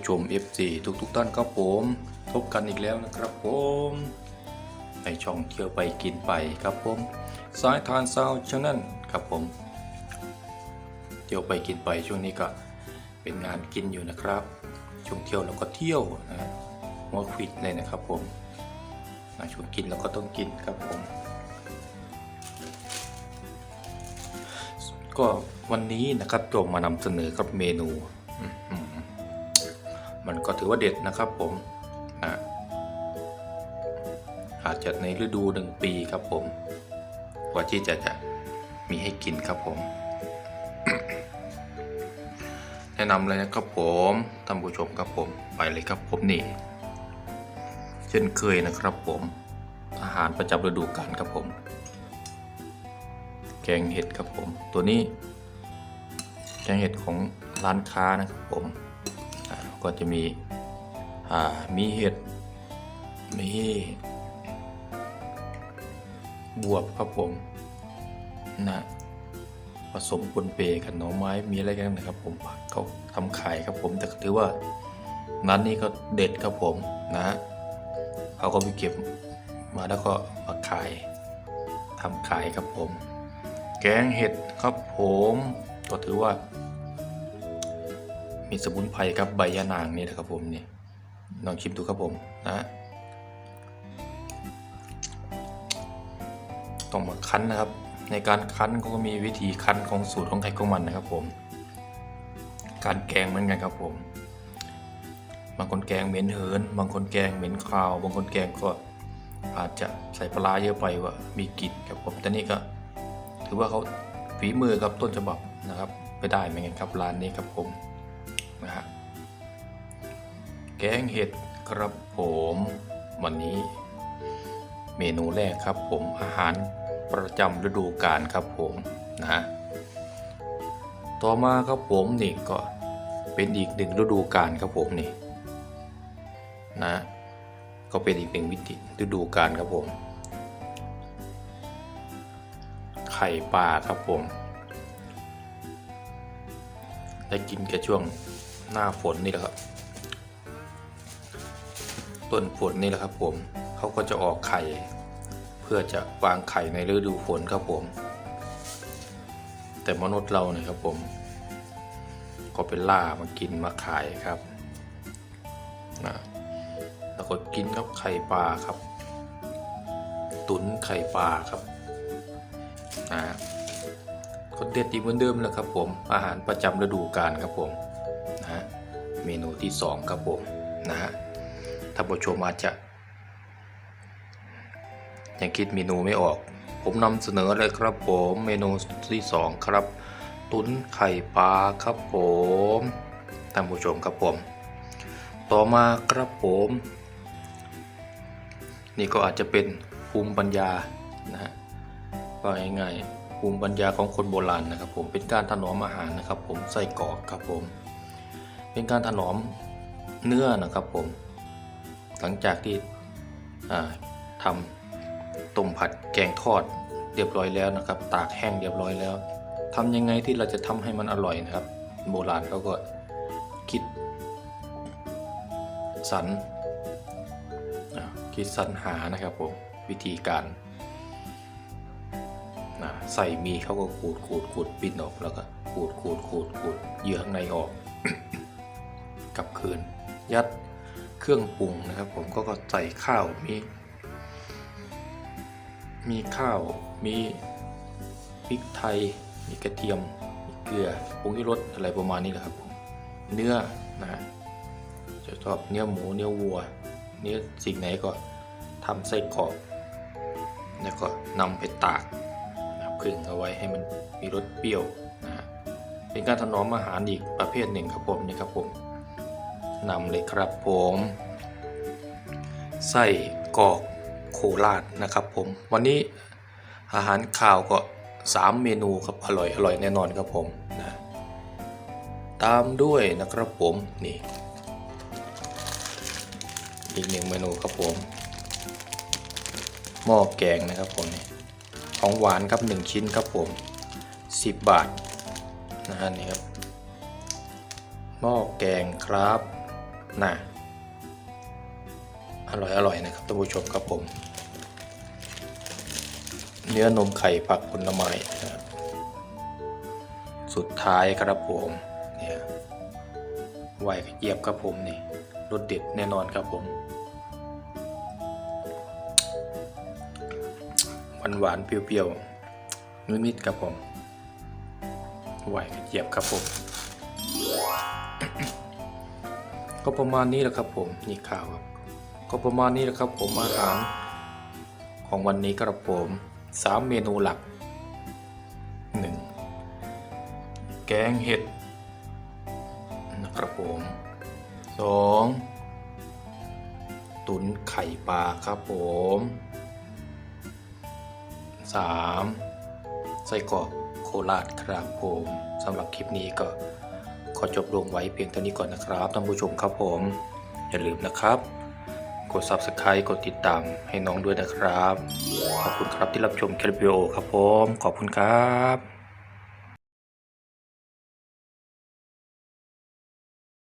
ผู้ชม FC ทุกๆท่านครับผมพบกันอีกแล้วนะครับผมในช่องเที่ยวไปกินไปครับผมสายทานซาวชาแนลครับผม เที่ยวไปกินไปช่วงนี้ก็เป็นงานกินอยู่นะครับช่วงเที่ยวเราก็เที่ยวนะฮะหัวควิดเลยนะครับผมช่วงกินเราก็ต้องกินครับผม ก็วันนี้นะครับโจมมานำเสนอครับเมนู มันก็ถือว่าเด็ดนะครับผมนะอาจจะในฤดูหนึ่งปีครับผมกว่าที่จะจะมีให้กินครับผม แนะนำเลยนะครับผมท่านผู้ชมครับผมไปเลยครับผมนี่ เช่นเคยนะครับผม อาหารประจำฤดูกาลครับผม แกงเห็ดครับผม ตัวนี้ แกงเห็ดของร้านค้านะครับผม ก็จะมีอ่ามีเห็ดมีบวบครับผมนะผสมปนเปกันหน่อไม้มีอะไรกันนะครับ ผมผักเขาทำขายครับผม แต่ถือว่านั้นนี่ก็เด็ดครับผมนะเขาก็ไปเก็บมาแล้วก็มาขายทำขายครับผม แกงเห็ดครับผมก็ถือว่า มีสมุนไพรครับใบยะนางนี่นะครับผมนี่ลองชิมดูครับผมนะต้องมาคั้นนะครับ ในการคั้นเขาก็มีวิธีคั้นของสูตรของใครของมันนะครับผม การแกงเหมือนกันครับผม บางคนแกงเหม็นเหิน บางคนแกงเหม็นคาว บางคนแกงก็อาจจะใส่ปลาเยอะไปว่ามีกลิ่นครับผมแต่นี่ก็ ถือว่าเขาฝีมือครับต้นฉบับนะครับ ไปได้เหมือนกันครับร้านนี้ครับผม นะฮะแกงเห็ดครับผมวันนี้ เมนูแรกครับผมอาหารประจำฤดูกาลครับผมนะฮะต่อมาครับผมนี่ก็เป็นอีกหนึ่งฤดูกาลครับผมนี่นะก็เป็นอีกหนึ่งวิธีฤดูกาลครับผม ไข่ปลาครับผมได้กินกับช่วง หน้าฝนนี่แหละครับ ต้นฝนนี่แหละครับ ผมเขาก็จะออกไข่ เพื่อจะวางไข่ในฤดูฝนครับผม แต่มนุษย์เราเนี่ยครับผม ก็เป็นล่ามากินมาขายครับนะแล้วก็กินกับไข่ปลาครับ ตุนไข่ปลาครับนะก็เด็ดอีกเหมือนเดิมแหละครับผมอาหารประจำฤดูกาลครับผม มนูที่สองครับผมนะฮะถ้านผู้ชมอาจจะยังคิดเมนูไม่ออก ผมนำเสนอเลยครับผมเมนูที่สองครับ ตุ้นไข่ปลาครับผมท่านผู้ชมครับผม ต่อมาครับผม นี่ก็อาจจะเป็นภูมิปัญญานะฮะว่าง่ายๆภูมิปัญญาของคนโบราณนะครับผมเป็นการถนอมอาหารนะครับผมไส้กรอกครับผม เป็นการถนอมเนื้อนะครับผม หลังจากที่ทำต้มผัดแกงทอดเรียบร้อยแล้วนะครับ ตากแห้งเรียบร้อยแล้วทำยังไงที่เราจะทำให้มันอร่อยนะครับ โบราณเขาก็คิดสรรคิดสรรหานะครับผมวิธีการนะใส่มีเขาก็ขูดขูดขูดปิ้นออกแล้วก็ขูดขูดขูดขูดเยื่อข้างในออก คืน ยัดเครื่องปรุงนะครับ ผมก็ใส่ข้าวมี มีข้าวมีพริกไทย มีกระเทียมมีเกลือผงชูรสอะไรประมาณนี้แหละครับผมเนื้อนะจะชอบเนื้อหมูเนื้อวัว เนื้อสิ่งไหนก็ทำไส้กรอกแล้วก็นำไปตากผึ่งเอาไว้ให้มันมีรสเปรี้ยวนะฮะเป็นการถนอมอาหารอีกประเภทหนึ่งครับผมนี่ครับผม นำเลยครับผมไส้กรอกโคราชนะครับผม วันนี้อาหารข่าวก็ 3 เมนูครับอร่อยอร่อยแน่นอนครับผมนะตามด้วยนะครับผมนี่อีกหนึ่งเมนูครับผมหม้อแกงนะครับผมนี่ของหวานครับ1ชิ้นครับผม 10 บาทนะฮะนี่ครับหม้อแกงครับ น่ะอร่อยอร่อยนะครับท่านผู้ชมครับผม เนื้อนมไข่ผักผลไม้นะสุดท้ายครับผมเนี่ยไหวเจี๊ยบครับผมนี่รสเด็ดแน่นอนครับผมหวานหวานเปรี้ยวๆนิดๆครับผมไหวเจี๊ยบครับผม ก็ประมาณนี้แหละครับผมนี่ข่าวครับ ก็ประมาณนี้แหละครับผมอาหารของวันนี้ครับผมสามเมนูหลักหนึ่งแกงเห็ดนะครับผมสองตุ๋นไข่ปลาครับผมสามไส้กรอกโคราชครับผมสำหรับคลิปนี้ก็ ขอจบลงไว้เพียงเท่านี้ก่อนนะครับท่านผู้ชมครับผม อย่าลืมนะครับ กด subscribe กดติดตามให้น้องด้วยนะครับ ขอบคุณครับที่รับชมคลิปวิดีโอครับผม ขอบคุณครับ